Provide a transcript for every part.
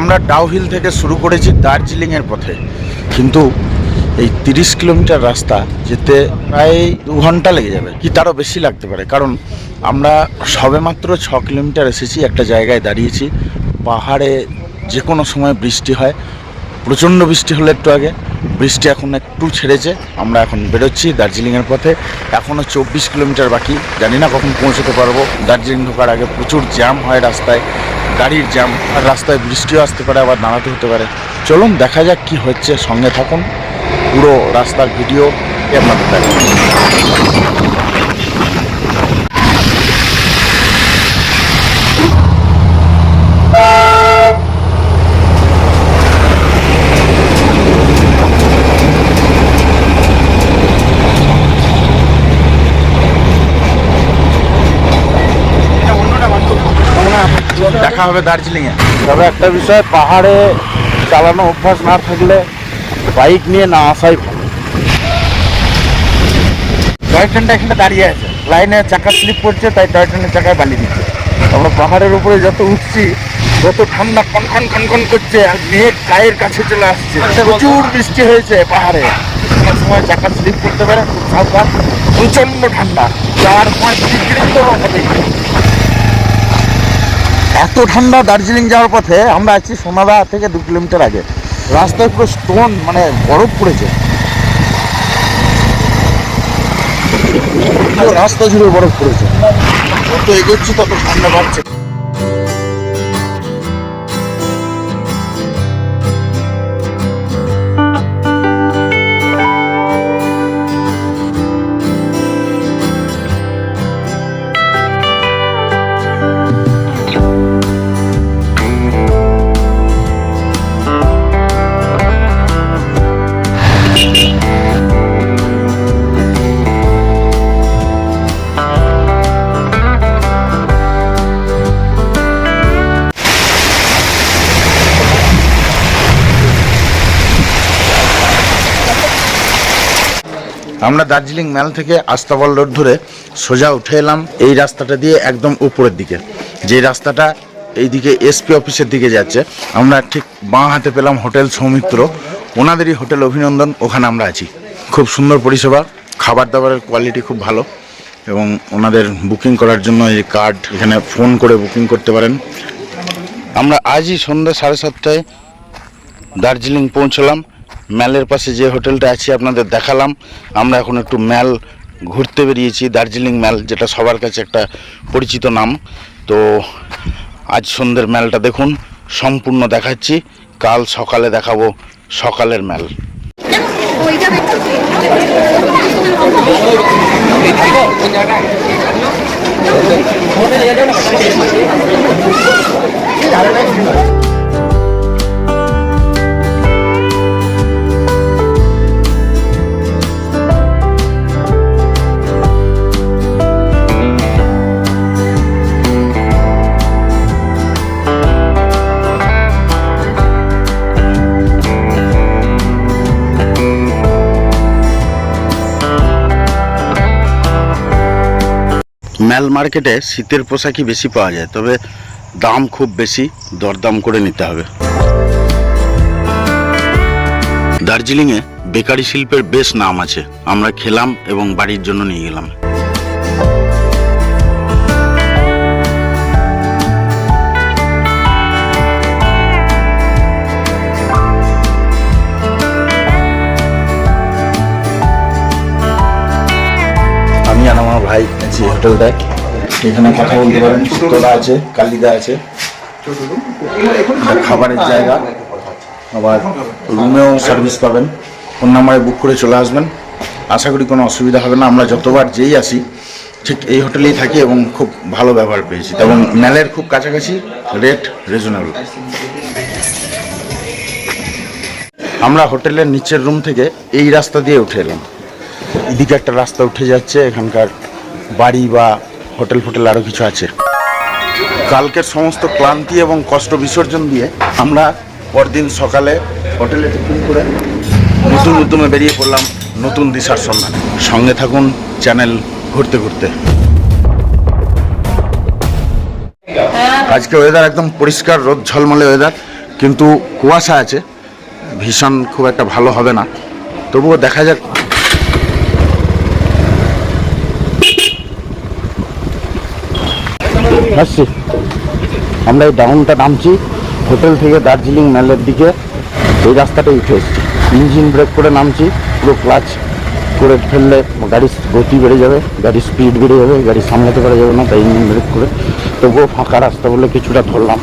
আমরা ডাউহিল থেকে শুরু করেছি দার্জিলিংয়ের পথে। কিন্তু এই তিরিশ কিলোমিটার রাস্তা যেতে প্রায় দু ঘণ্টা লেগে যাবে। কি তারও বেশি লাগতে পারে? কারণ আমরা সবেমাত্র ছ কিলোমিটার এসেছি, একটা জায়গায় দাঁড়িয়েছি। পাহাড়ে যে কোনো সময় বৃষ্টি হয়। প্রচণ্ড বৃষ্টি হলো একটু আগে। বৃষ্টি এখন একটু ছেড়েছে। আমরা এখন বেরোচ্ছি দার্জিলিংয়ের পথে। এখনও চব্বিশ কিলোমিটার বাকি। জানি না কখন পৌঁছতে পারব। দার্জিলিং ঢোকার আগে প্রচুর জ্যাম হয় রাস্তায়। গাড়ির জ্যাম আর রাস্তায় বৃষ্টিও আসতে পারে, আবার দাঁড়াতে হতে পারে। চলুন দেখা যাক কি হচ্ছে, সঙ্গে থাকুন। পুরো রাস্তার ভিডিও আপনাদের দেখাবো। দেখা হবে দার্জিলিংয়ে তবে একটা বিষয় পাহাড়ে চালানো অভ্যাস না থাকলে বাইক নিয়ে না আসাই ভালো। টয় ট্রেনটা এখানে দাঁড়িয়ে আছে। লাইনে চাকা স্লিপ করছে তাই টয় ট্রেনের চাকায় বালি দিচ্ছে। আমরা পাহাড়ের উপরে যত উঠছি তত ঠান্ডা কনকন কনকন করছে আর মেঘ গায়ের কাছে চলে আসছে। প্রচুর বৃষ্টি হয়েছে পাহাড়ে। কোনো সময় চাকা স্লিপ করতে পারে খুব সাবধান প্রচণ্ড ঠান্ডা। চার পাঁচ ডিগ্রি তো হবেই এত ঠান্ডা দার্জিলিং যাওয়ার পথে আমরা আছি সোনাদা থেকে দু কিলোমিটার আগে। রাস্তায় পুরো স্টোন মানে বরফ পড়েছে। রাস্তা জুড়ে বরফ পড়েছে। যত এগোচ্ছি তত ঠান্ডা বাড়ছে। আমরা দার্জিলিং ম্যাল থেকে আস্তাবল রোড ধরে সোজা উঠে এলাম। এই রাস্তাটা দিয়ে একদম উপরের দিকে। যে রাস্তাটা এইদিকে এসপি অফিসের দিকে যাচ্ছে, আমরা ঠিক বাঁ হাতে পেলাম হোটেল সৌমিত্র। ওনাদেরই হোটেল অভিনন্দন, ওখানে আমরা আছি। খুব সুন্দর পরিষেবা খাবার দাবারের কোয়ালিটি খুব ভালো এবং ওনাদের বুকিং করার জন্য এই কার্ড এখানে ফোন করে বুকিং করতে পারেন। আমরা আজই সন্ধ্যা সাড়ে সাতটায় দার্জিলিং পৌঁছলাম। ম্যালের পাশে যে হোটেলটা আছে, আপনাদের দেখালাম। আমরা এখন একটু ম্যাল ঘুরতে বেরিয়েছি, দার্জিলিং ম্যাল, যেটা সবার কাছে একটা পরিচিত নাম। তো আজ সন্ধ্যের ম্যালটা দেখুন, সম্পূর্ণ দেখাচ্ছি। কাল সকালে দেখাবো সকালের ম্যাল। ম্যাল মার্কেটে শীতের পোশাকই বেশি পাওয়া যায়, তবে দাম খুব বেশি, দরদাম করে নিতে হবে। দার্জিলিংয়ে বেকারি শিল্পের বেশ নাম আছে, আমরা খেলাম এবং বাড়ির জন্য নিয়ে গেলাম। আমার ভাই আছি হোটেলটায় এখানে কথা বলতে পারেন তোলা আছে, কালিদা আছে। খাবারের জায়গা। আবার রুমেও সার্ভিস পাবেন। ফোন নাম্বারে বুক করে চলে আসবেন। আশা করি কোনো অসুবিধা হবে না। আমরা যতবার যেই আসি ঠিক এই হোটেলেই থাকি এবং খুব ভালো ব্যবহার পেয়েছি। এবং ম্যালের খুব কাছাকাছি রেট রিজনেবল আমরা হোটেলের নিচের রুম থেকে এই রাস্তা দিয়ে উঠে এলাম। এদিকে একটা রাস্তা উঠে যাচ্ছে, এখানকার বাড়ি বা হোটেল ফোটেল আরও কিছু আছে। কালকের সমস্ত ক্লান্তি এবং কষ্ট বিসর্জন দিয়ে আমরা পরদিন সকালে হোটেলে টিফিন করে নতুন উদ্যমে বেরিয়ে পড়লাম নতুন দিশার সন্ধানে। সঙ্গে থাকুন চ্যানেল ঘুরতে ঘুরতে। আজকে ওয়েদার একদম পরিষ্কার, রোদ ঝলমলে ওয়েদার কিন্তু কুয়াশা আছে। ভীষণ খুব একটা ভালো হবে না। তবুও দেখা যাক আসছি। আমরা এই ডাউনটা নামছি, হোটেল থেকে দার্জিলিং মেলের দিকে। এই রাস্তাটা উঠে এসেছি। ইঞ্জিন ব্রেক করে নামছি, পুরো ক্লাচ করে ফেললে গাড়ির গতি বেড়ে যাবে, গাড়ির স্পিড বেড়ে যাবে, গাড়ি সামলাতে পারা যাবে না, তাই ইঞ্জিন ব্রেক করে। তবুও ফাঁকা রাস্তা বলে কিছুটা ধরলাম।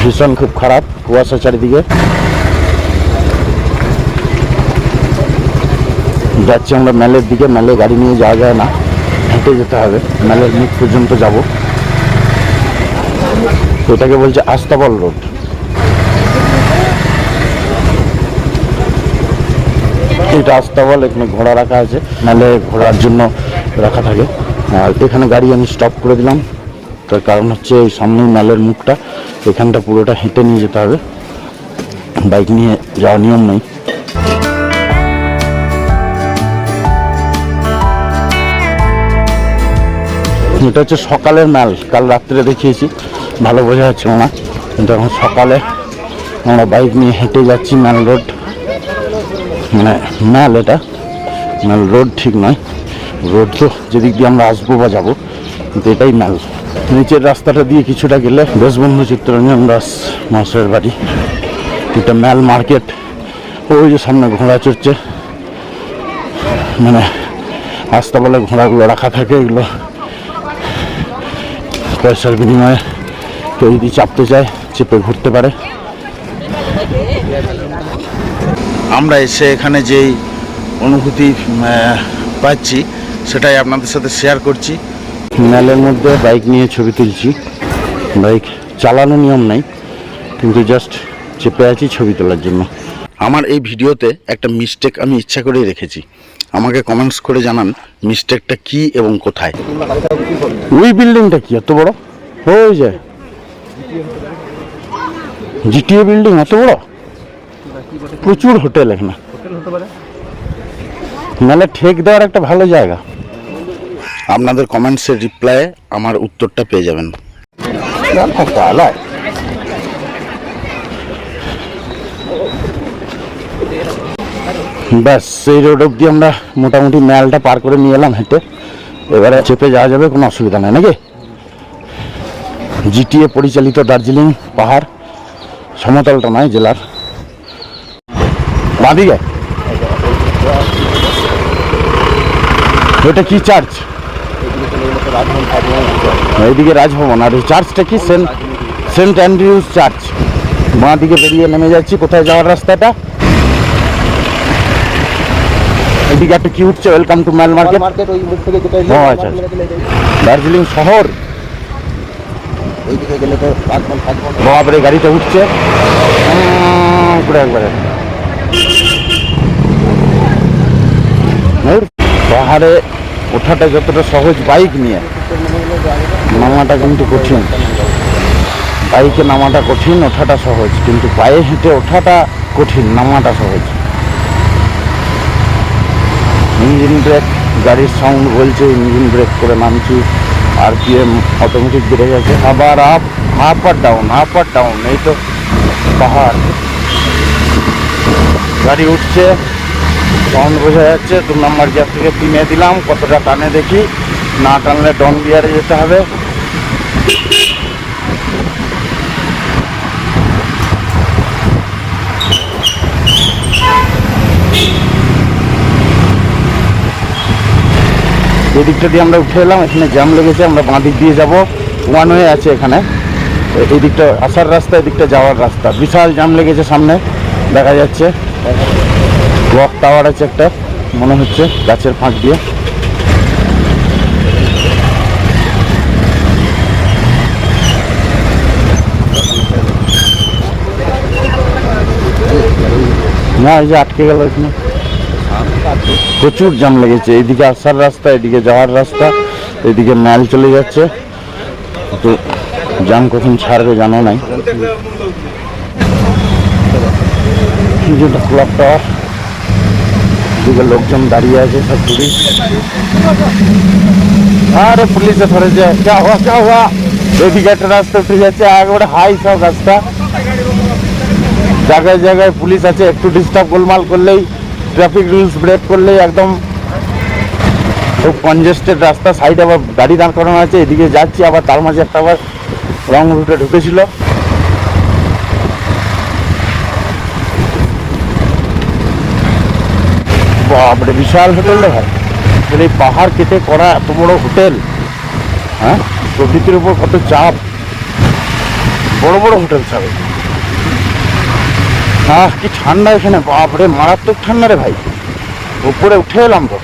ভীষণ খুব খারাপ কুয়াশা চারিদিকে। যাচ্ছি আমরা মেলের দিকে, মেলে গাড়ি নিয়ে যাওয়া যায় না। হেঁটে যেতে হবে মেলের মুখ পর্যন্ত যাব। এটাকে বলছে, আস্তাবল রোড। এটা আস্তাবল, এখানে ঘোড়া রাখা আছে মেলে ঘোড়ার জন্য রাখা থাকে। আর এখানে গাড়ি আমি স্টপ করে দিলাম। তার কারণ হচ্ছে এই সামনেই মেলের মুখটা, এখানটা পুরোটা হেঁটে নিয়ে যেতে হবে। বাইক নিয়ে যাওয়ার নিয়ম নেই। এটা হচ্ছে সকালের মেল। কাল রাত্রে দেখিয়েছি, ভালো বোঝা যাচ্ছিল না। কিন্তু এখন সকালে আমরা বাইক নিয়ে হেঁটে যাচ্ছি মেল রোড। মানে মেল এটা, মেল রোড ঠিক নয়। রোড তো যেদিক দিয়ে আমরা আসব বা যাব, কিন্তু এটাই মেল। নিচের রাস্তাটা দিয়ে কিছুটা গেলে দেশবন্ধু চিত্তরঞ্জন দাস মাস্টারের বাড়ি। এটা মেল মার্কেট। ওই যে সামনে ঘোড়া চড়ছে। মানে আস্তা বলে ঘোড়াগুলো রাখা থাকে, এগুলো পয়সার বিনিময়ে কেউ যদি চাপতে চায় চেপে ঘুরতে পারে। আমরা এসে এখানে যেই অনুভূতি পাচ্ছি সেটাই আপনাদের সাথে শেয়ার করছি। মেলের মধ্যে বাইক নিয়ে ছবি তুলছি। বাইক চালানো নিয়ম নাই কিন্তু জাস্ট চেপে আছি ছবি তোলার জন্য। আমার এই ভিডিওতে একটা মিস্টেক আমি ইচ্ছা করেই রেখেছি। আমাকে কমেন্টস করে জানান মিস্টেকটা কি এবং কোথায়। ওই বিল্ডিংটা কি? এত বড়? ওই যে জিটিএ বিল্ডিং এত বড়? প্রচুর হোটেল এখানে। নাহলে ঠেক দেওয়ার একটা ভালো জায়গা। আপনাদের কমেন্টসের রিপ্লাইয়ে আমার উত্তরটা পেয়ে যাবেন। আলায় ব্যাস সেই রোড অব্দি আমরা মোটামুটি ম্যালটা পার করে নিয়ে এলাম হেঁটে। এবারে চেপে যাওয়া যাবে, কোনো অসুবিধা নেই, নাকি? জিটিএ পরিচালিত দার্জিলিং পাহাড়, সমতলটা নয় জেলার। বাদিকে। ওটা কি চার্চ এইদিকে রাজভবন, আর এই চার্চটা কি? সেন্ট সেন্ট অ্যান্ড্রিউজ চার্চ বাঁ দিকে বেরিয়ে নেমে যাচ্ছি, কোথায় যাওয়ার রাস্তাটা? এদিকে একটা কি উঠছে? Welcome to mall market market ওই দিক থেকে যেটা ও, আচ্ছা। দার্জিলিং শহর। ওই গেলে তো বাবারে গাড়িটা উঠছে। পুরো একবারে। পাহাড়ে ওঠাটা যতটা সহজ বাইক নিয়ে নামাটা কিন্তু কঠিন। বাইকে নামাটা কঠিন ওঠাটা সহজ। কিন্তু পায়ে হেঁটে ওঠাটা কঠিন নামাটা সহজ। ইঞ্জিন ব্রেক, গাড়ির সাউন্ড বলছে, ইঞ্জিন ব্রেক করে নামছি আর পি এম অটোমেটিক বেড়ে গেছে। আবার আপ আপ আর ডাউন হাফ আর ডাউন এই তো পাহাড়। গাড়ি উঠছে সাউন্ড বোঝা যাচ্ছে, দু নম্বর গিয়ার থেকে তিনে দিলাম, কতটা টানে দেখি। না টানলে ডন গিয়ারে যেতে হবে। এই দিকটা দিয়ে আমরা উঠে এলাম, এখানে জ্যাম লেগেছে, আমরা বাঁ দিক দিয়ে যাব। ওয়ান ওয়ে আছে এখানে। এই দিকটা আসার রাস্তা, এদিকটা যাওয়ার রাস্তা। বিশাল জ্যাম লেগেছে সামনে, দেখা যাচ্ছে। ক্লক টাওয়ার আছে একটা, মনে হচ্ছে গাছের ফাঁক দিয়ে। না, এই যে আটকে গেল এখানে। প্রচুর জ্যাম লেগেছে। এদিকে আসার রাস্তা, এদিকে যাওয়ার রাস্তা, এদিকে ম্যাল চলে যাচ্ছে। তো জ্যাম কখন ছাড়বে জানো নাই। লোকজন দাঁড়িয়ে আছে সব পুলিশ। আরে পুলিশে ধরেছে যা হওয়া হওয়া? এদিকে একটা রাস্তা উঠে যাচ্ছে একবারে হাই সব রাস্তা। জায়গায় জায়গায় পুলিশ আছে, একটু ডিস্টার্ব গোলমাল করলেই ট্রাফিক রুলস ব্রেক করলে একদম খুব কনজেস্টেড রাস্তা। সাইডে আবার গাড়ি দাঁড় করানো আছে, এদিকে যাচ্ছি, আবার তার মাঝে একটা আবার রং রুটে ঢুকেছিল। বাপরে, বিশাল হোটেল রে ভাই। মানে এই পাহাড় কেটে করা এত বড় হোটেল হ্যাঁ? প্রকৃতির উপর কত চাপ। বড় বড় হোটেল সব আহ, কি ঠান্ডা এখানে, বাপরে, মারাত্মক ঠান্ডা রে ভাই। উপরে উঠে এলাম তো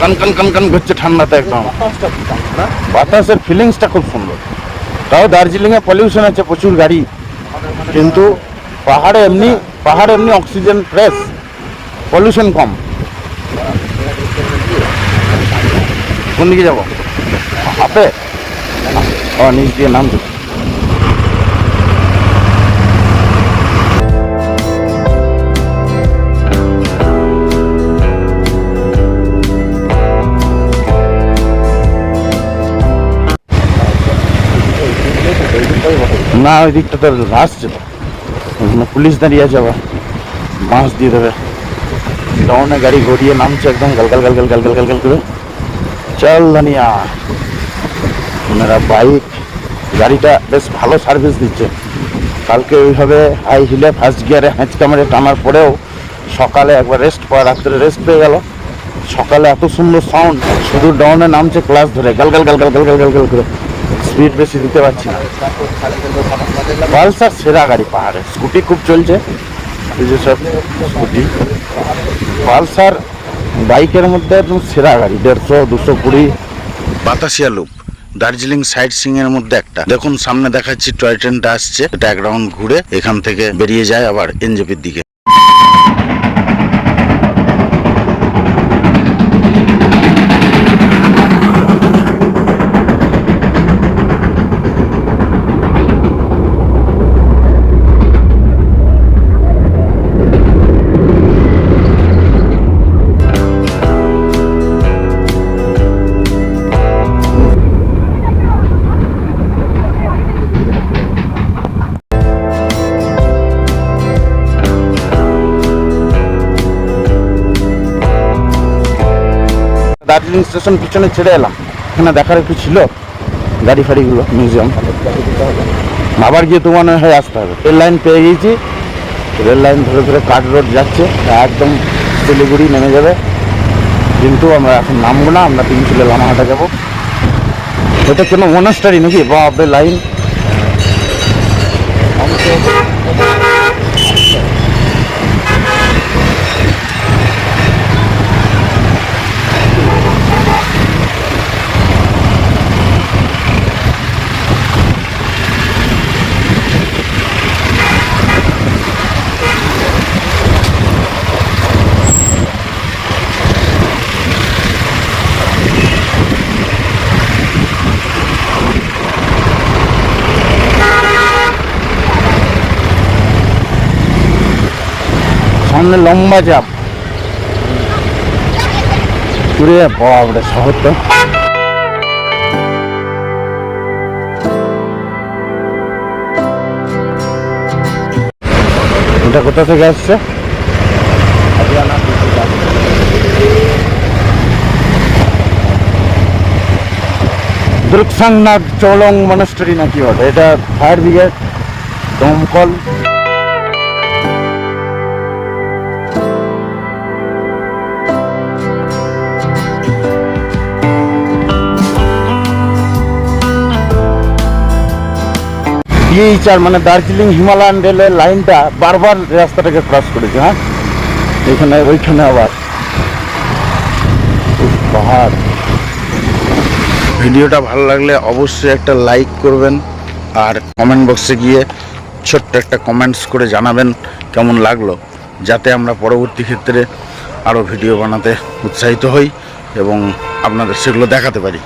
কান কান কান কান করছে ঠান্ডাতে একদম। বাতাসের ফিলিংসটা খুব সুন্দর। তাও দার্জিলিংয়ে পলিউশন আছে, প্রচুর গাড়ি। কিন্তু পাহাড়ে এমনি পাহাড়ে এমনি অক্সিজেন ফ্রেশ পলিউশন কম। কোন দিকে যাব? আপে ও নিচ দিয়ে নাম না ওই দিকটা তো তো ওখানে পুলিশ দাঁড়িয়ে আছে বাঁশ দিয়ে দেবে ডাউনে গাড়ি ঘুরিয়ে নামছে একদম গালগাল গালগাল গালগাল গালগাল করে চল দানিয়া ওনারা বাইক গাড়িটা বেশ ভালো সার্ভিস দিচ্ছে কালকে ওইভাবে হাই হিলে ফার্স্ট গিয়ারে হ্যাঁচকা মেরে টানার পরেও সকালে একবার রেস্ট পাওয়া রাত্রে রেস্ট পেয়ে গেল সকালে এত সুন্দর সাউন্ড শুধু ডাউনে নামছে ক্লাস ধরে গালগাল গালগাল গালগাল গালগাল করে স্পিড বেশি দিতে পারছি না। পালসার সেরা গাড়ি, পাহাড়ে। স্কুটি খুব চলছে। এই যে সব স্কুটি। পালসার বাইকের মধ্যে একদম সেরা গাড়ি, দেড়শো, দুশো কুড়ি। বাতাসিয়া লুপ, দার্জিলিং সাইড সিং এর মধ্যে একটা। দেখুন, সামনে দেখাচ্ছি টয় ট্রেনটা আসছে। এটা ঘুরে এখান থেকে বেরিয়ে যায় আবার এনজেপির দিকে। দার্জিলিং স্টেশন পিছনে ছেড়ে এলাম। এখানে দেখার একটু ছিল। গাড়ি ফাড়িগুলো, মিউজিয়াম। আবার গিয়ে তো মনে হয় আসতে হবে। রেল লাইন পেয়ে গিয়েছি রেল লাইন ধরে ধরে কাঠ রোড যাচ্ছে। একদম শিলিগুড়ি নেমে যাবে। কিন্তু আমরা এখন নামবো না, আমরা তিন চলে লামাহাটা যাব। এটা কোনো মনস্টারি নাকি? বাপরে, লাইন। সামনে লম্বা চাপ। পুরে বাপরে, শহর তো। এটা কোথা থেকে আসছে? দুর্গসাংনাথ চৌলং মনস্টারি নাকি ওটা এটা ফায়ার ব্রিগেড, দমকল ডিএইচআর মানে দার্জিলিং হিমালয়ান রেলের লাইনটা বারবার রাস্তাটাকে ক্রস করেছে হ্যাঁ? এখানে, ওইখানে আবার। পাহাড়। ভিডিওটা ভালো লাগলে অবশ্যই একটা লাইক করবেন আর কমেন্ট বক্সে গিয়ে ছোট্ট একটা কমেন্টস করে জানাবেন কেমন লাগল, যাতে আমরা পরবর্তী ক্ষেত্রে আরও ভিডিও বানাতে উৎসাহিত হই এবং আপনাদের সেগুলো দেখাতে পারি।